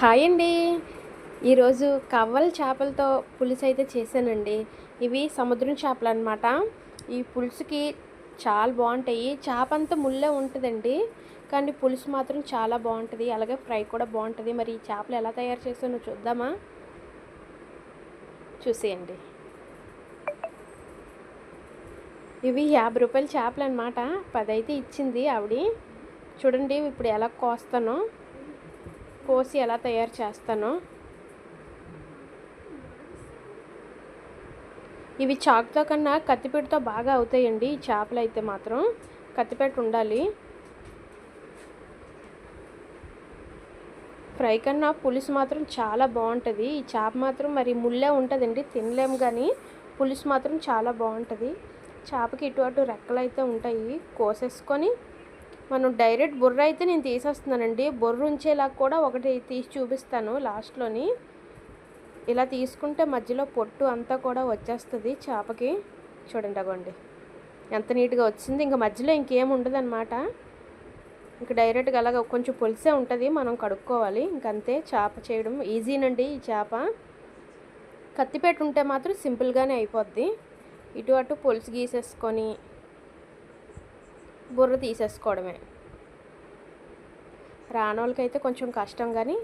Hi అండి. ఈరోజు కవ్వల చేపలతో పులుసు అయితే చేశానండి. ఇవి సముద్రం చేపలు అనమాట ఈ పులుసుకి చాలా బాగుంటాయి. చేప అంతా ముల్లే ఉంటుందండి. కానీ పులుసు మాత్రం చాలా బాగుంటుంది. అలాగే ఫ్రై కూడా బాగుంటుంది. మరి ఈ చేపలు ఎలా తయారు చేసానో చూద్దామా? చూసేయండి. ఇవి యాభై రూపాయల చేపలు అనమాట పదైతే ఇచ్చింది ఆవిడ. చూడండి ఇప్పుడు ఎలా కోస్తానో. కోసి ఎలా తయారు చేస్తానో. ఇవి చాకుతో కన్నా కత్తిపీటతో బాగా అవుతాయండి. ఈ చేపలు అయితే మాత్రం కత్తిపీట ఉండాలి. ఫ్రై కన్నా పులుసు మాత్రం చాలా బాగుంటుంది. ఈ చేప మాత్రం మరి ముల్లే ఉంటుందండి. తినలేము కానీ పులుసు మాత్రం చాలా బాగుంటుంది. చేపకి ఇటు అటు రెక్కలు అయితే ఉంటాయి. కోసేసుకొని మనం డైరెక్ట్ బుర్ర అయితే నేను తీసేస్తున్నానండి. బుర్ర ఉంచేలా కూడా ఒకటి తీసి చూపిస్తాను లాస్ట్లోని. ఇలా తీసుకుంటే మధ్యలో పొట్టు అంతా కూడా వచ్చేస్తుంది చేపకి. చూడండి అగోండి. ఎంత నీట్గా వచ్చింది. ఇంకా మధ్యలో ఇంకేం ఉండదు అనమాట ఇంకా డైరెక్ట్గా అలాగ కొంచెం పులిసే ఉంటుంది. మనం కడుక్కోవాలి. ఇంకంతే చేప చేయడం ఈజీనండి ఈ చేప. కత్తిపేట ఉంటే మాత్రం సింపుల్గానే అయిపోద్ది. ఇటు అటు పులుసు గీసేసుకొని బుర్ర తీసేసుకోవడమే. రానోళ్ళకైతే కొంచెం కష్టం కానీ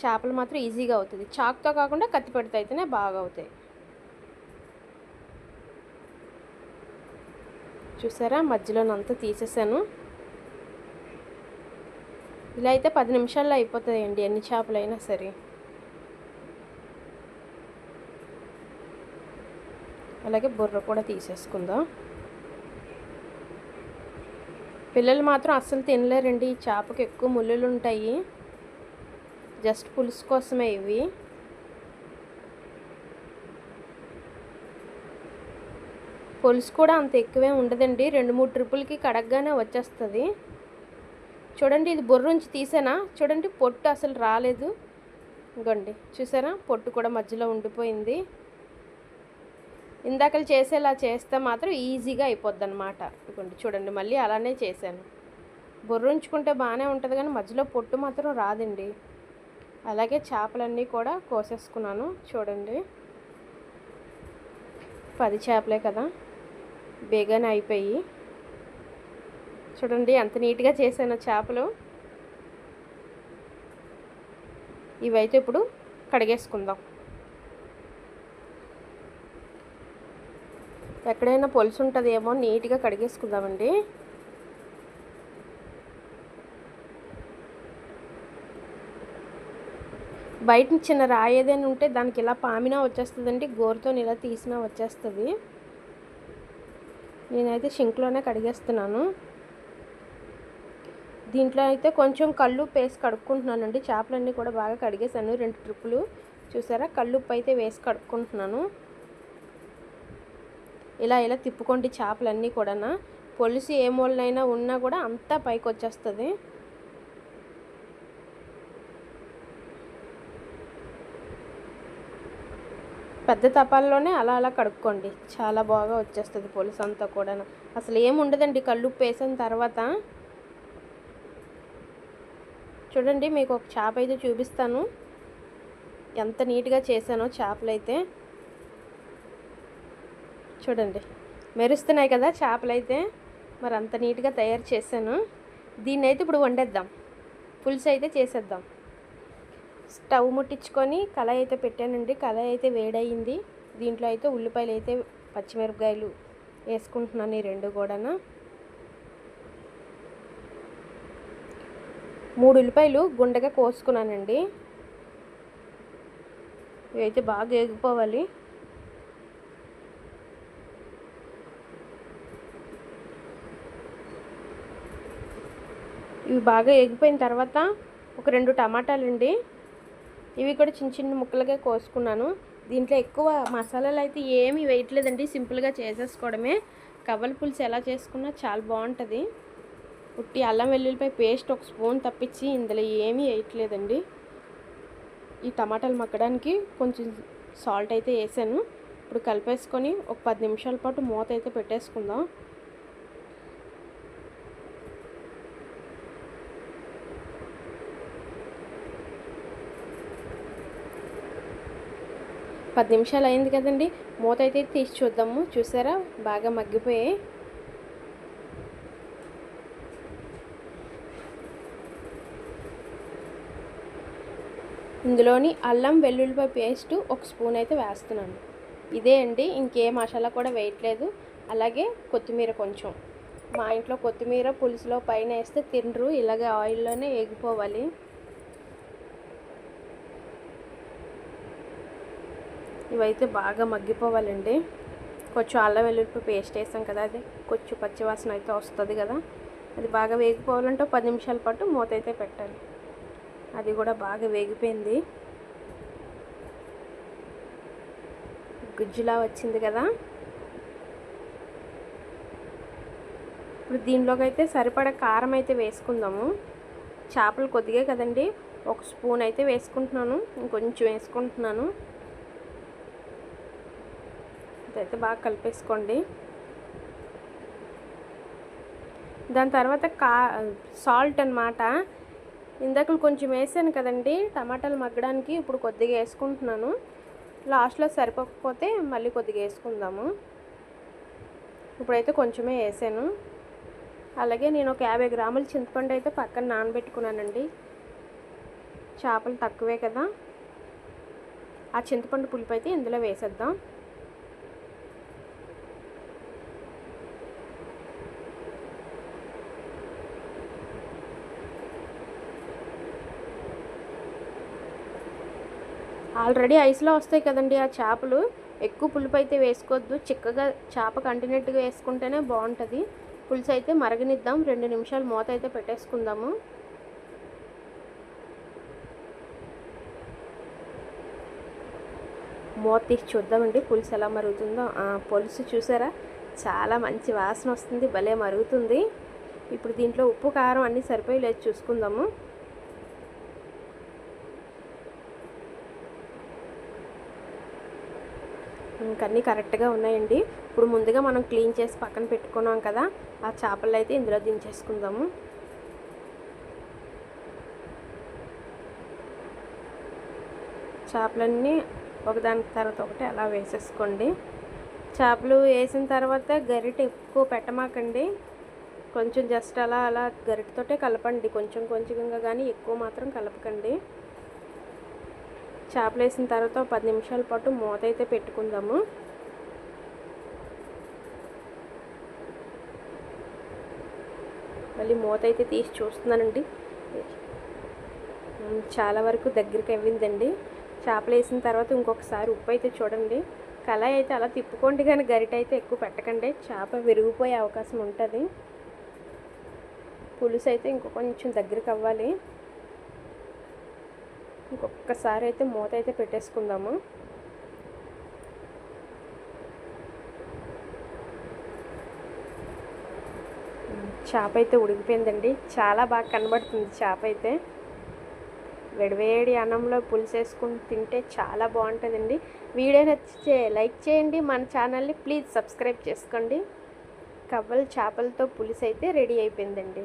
చేపలు మాత్రం ఈజీగా అవుతుంది చాక్తో కాకుండా కత్తి పెడితే అయితేనే బాగా అవుతాయి. చూసారా? మధ్యలోనంతా తీసేసాను. ఇలా అయితే పది నిమిషాల్లో అయిపోతాయండి ఎన్ని చేపలైనా సరే. అలాగే బుర్ర కూడా తీసేసుకుందాం. పిల్లలు మాత్రం అస్సలు తినలేరండి. ఈ చేపకి ఎక్కువ ముళ్ళులు ఉంటాయి. జస్ట్ పులుసు కోసమే ఇవి. పులుసు కూడా అంత ఎక్కువే ఉండదండి. రెండు మూడు ట్రిపుల్కి కడగ్గానే వచ్చేస్తుంది. చూడండి ఇది బుర్ర నుంచి తీసానా? చూడండి పొట్టు అసలు రాలేదు. ఇంకోండి చూసారా? పొట్టు కూడా మధ్యలో ఉండిపోయింది. ఇందాకలు చేసేలా చేస్తే మాత్రం ఈజీగా అయిపోద్ది అనమాట ఇదిగోండి చూడండి మళ్ళీ అలానే చేశాను. బుర్ర ఉంచుకుంటే బాగానే ఉంటుంది కానీ మధ్యలో పొట్టు మాత్రం రాదండి. అలాగే చేపలన్నీ కూడా కోసేసుకున్నాను చూడండి. పది చేపలే కదా బేగానే అయిపోయి. చూడండి ఎంత నీట్గా చేశాను చేపలు. ఇవైతే ఇప్పుడు కడిగేసుకుందాం. ఎక్కడైనా పొలుసు ఉంటుందేమో నీట్గా కడిగేసుకుందామండి. బయట చిన్న రాయి ఏదైనా ఉంటే దానికి ఇలా పామినా వచ్చేస్తుందండి. గోరుతో ఇలా తీసినా వచ్చేస్తుంది. నేనైతే షింక్లోనే కడిగేస్తున్నాను. దీంట్లో అయితే కొంచెం కళ్ళు పేసి కడుక్కుంటున్నానండి. చేపలన్నీ కూడా బాగా కడిగేసాను రెండు ట్రిప్పులు చూసారా? కళ్ళుప్పు అయితే వేసి కడుక్కుంటున్నాను. ఇలా ఇలా తిప్పుకోండి చేపలన్నీ కూడా పొలిసి ఏ మూలనైనా ఉన్నా కూడా అంతా పైకి వచ్చేస్తుంది పెద్ద తపాల్లోనే అలా అలా కడుక్కోండి. చాలా బాగా వచ్చేస్తుంది పులుసు అంతా కూడా అసలు ఏముండదండి కళ్ళు వేసిన తర్వాత. చూడండి మీకు ఒక చేప అయితే చూపిస్తాను. ఎంత నీట్గా చేశానో చేపలైతే. చూడండి. మెరుస్తున్నాయి కదా చేపలు అయితే మరి అంత నీట్గా తయారు చేశాను. దీన్ని అయితే ఇప్పుడు వండేద్దాం. పులుసు అయితే చేసేద్దాం. స్టవ్ ముట్టించుకొని కళాయి అయితే పెట్టానండి. కళాయి అయితే వేడయింది. దీంట్లో అయితే ఉల్లిపాయలు అయితే పచ్చిమిరపకాయలు వేసుకుంటున్నాను ఈ రెండు కూడాను. మూడు ఉల్లిపాయలు గుండెగా కోసుకున్నానండి. ఇవైతే బాగా వేగిపోవాలి ఇవి బాగా ఎగిపోయిన తర్వాత ఒక రెండు టమాటాలు అండి ఇవి కూడా చిన్న చిన్న ముక్కలుగా కోసుకున్నాను. దీంట్లో ఎక్కువ మసాలాలు అయితే ఏమీ వేయట్లేదండి. సింపుల్గా చేసేసుకోవడమే. కవ్వల పులుసు ఎలా చేసుకున్నా చాలా బాగుంటుంది. ఉట్టి అల్లం వెల్లుల్లిపై పేస్ట్ ఒక స్పూన్ తప్పించి ఇందులో ఏమీ వేయట్లేదండి. ఈ టమాటాలు మక్కడానికి కొంచెం సాల్ట్ అయితే వేసాను. ఇప్పుడు కలిపేసుకొని ఒక పది నిమిషాల పాటు మూత అయితే పెట్టేసుకుందాం. పది నిమిషాలు అయింది కదండి. మూత అయితే తీసి చూద్దాము. చూసారా? బాగా మగ్గిపోయాయి. ఇందులోని అల్లం వెల్లుల్లిపాయ పేస్ట్ ఒక స్పూన్ అయితే వేస్తున్నాను. ఇదే అండి. ఇంకే మసాలా కూడా వేయట్లేదు. అలాగే కొత్తిమీర కొంచెం. మా ఇంట్లో కొత్తిమీర పులుసులో పైన వేస్తే తినరు. ఇలాగే ఆయిల్లోనే ఎగిపోవాలి ఇవైతే బాగా మగ్గిపోవాలండి. కొంచెం అల్లం వెల్లుల్లిపాయ పేస్ట్ వేసాం కదా అది కొంచెం పచ్చివాసన అయితే వస్తుంది కదా అది బాగా వేగిపోవాలంటే పది నిమిషాల పాటు మూత అయితే పెట్టాలి. అది కూడా బాగా వేగిపోయింది. గుజ్జులా వచ్చింది కదా. ఇప్పుడు దీనిలోకి అయితే సరిపడా కారం అయితే వేసుకుందాము. చేపలు కొద్దిగా కదండి ఒక స్పూన్ అయితే వేసుకుంటున్నాను ఇంకొంచెం వేసుకుంటున్నాను. ఇదైతే బాగా కలిపేసుకోండి. దాని తర్వాత కా సాల్ట్ అనమాట ఇందాక కొంచెం వేసాను కదండి టమాటాలు మగ్గడానికి ఇప్పుడు కొద్దిగా వేసుకుంటున్నాను. లాస్ట్లో సరిపోకపోతే మళ్ళీ కొద్దిగా వేసుకుందాము. ఇప్పుడైతే కొంచెమే వేసాను. అలాగే నేను ఒక యాభై గ్రాముల చింతపండు అయితే పక్కన నానబెట్టుకున్నానండి. చేపలు తక్కువే కదా. ఆ చింతపండు పులుపు అయితే ఇందులో వేసేద్దాం. ఆల్రెడీ ఐస్లో వస్తాయి కదండి ఆ చేపలు. ఎక్కువ పులుపు అయితే వేసుకోవద్దు. చిక్కగా చేప కంటినట్టుగా వేసుకుంటేనే బాగుంటుంది. పులుసు అయితే మరగనిద్దాం. రెండు నిమిషాలు మూత అయితే పెట్టేసుకుందాము. మూత తీసి చూద్దామండి. పులుసు ఎలా మరుగుతుందో. పులుసు చూసారా? చాలా మంచి వాసన వస్తుంది. భలే మరుగుతుంది. ఇప్పుడు దీంట్లో ఉప్పు కారం అన్నీ సరిపోయి లేదు. చూసుకుందాము. ఇంకన్నీ కరెక్ట్గా ఉన్నాయండి. ఇప్పుడు ముందుగా మనం క్లీన్ చేసి పక్కన పెట్టుకున్నాం కదా ఆ చేపలు అయితే ఇందులో దించేసుకుందాము. చేపలన్నీ ఒకదాని తర్వాత ఒకటి అలా వేసేసుకోండి. చేపలు వేసిన తర్వాత గరిట ఎక్కువ పెట్టమాకండి. కొంచెం జస్ట్ అలా అలా గరిటతోటే కలపండి. కొంచెం కొంచెంగా కానీ ఎక్కువ మాత్రం కలపకండి. చేపలు వేసిన తర్వాత పది నిమిషాల పాటు మూత అయితే పెట్టుకుందాము. మళ్ళీ మూత అయితే తీసి చూస్తున్నానండి. చాలా వరకు దగ్గరికి అవ్విందండి. చేపలు వేసిన తర్వాత ఇంకొకసారి ఉప్పు అయితే చూడండి. కళాయి అయితే అలా తిప్పుకోండి కానీ గరిట అయితే ఎక్కువ పెట్టకండి. చేప విరిగిపోయే అవకాశం ఉంటుంది. పులుసు అయితే ఇంకో కొంచెం దగ్గరికి అవ్వాలి. ఇంకొకసారి అయితే మూత అయితే పెట్టేసుకుందాము. చేప అయితే ఉడికిపోయిందండి. చాలా బాగా కనబడుతుంది చేప అయితే. వేడివేడి అన్నంలో పులుసు వేసుకుని తింటే చాలా బాగుంటుందండి. వీడియో నచ్చితే లైక్ చేయండి. మన ఛానల్ని ప్లీజ్ సబ్స్క్రైబ్ చేసుకోండి. కవ్వలు చేపలతో పులుసు అయితే రెడీ అయిపోయిందండి.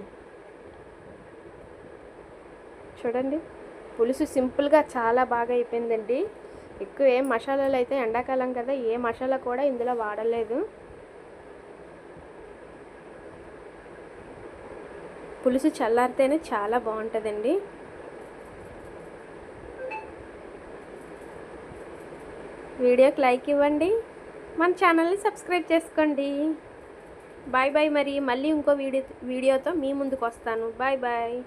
చూడండి. పులుసు సింపుల్గా చాలా బాగా అయిపోయిందండి. ఎక్కువ ఏం మసాలాలు అయితే ఎండాకాలం కదా ఏ మసాలా కూడా ఇందులో వాడలేదు. పులుసు చల్లారితేనే చాలా బాగుంటుందండి. వీడియోకి లైక్ ఇవ్వండి. మన ఛానల్ని సబ్స్క్రైబ్ చేసుకోండి. బాయ్ బాయ్ మరి. మళ్ళీ ఇంకో వీడియో వీడియోతో మీ ముందుకు వస్తాను. Bye bye.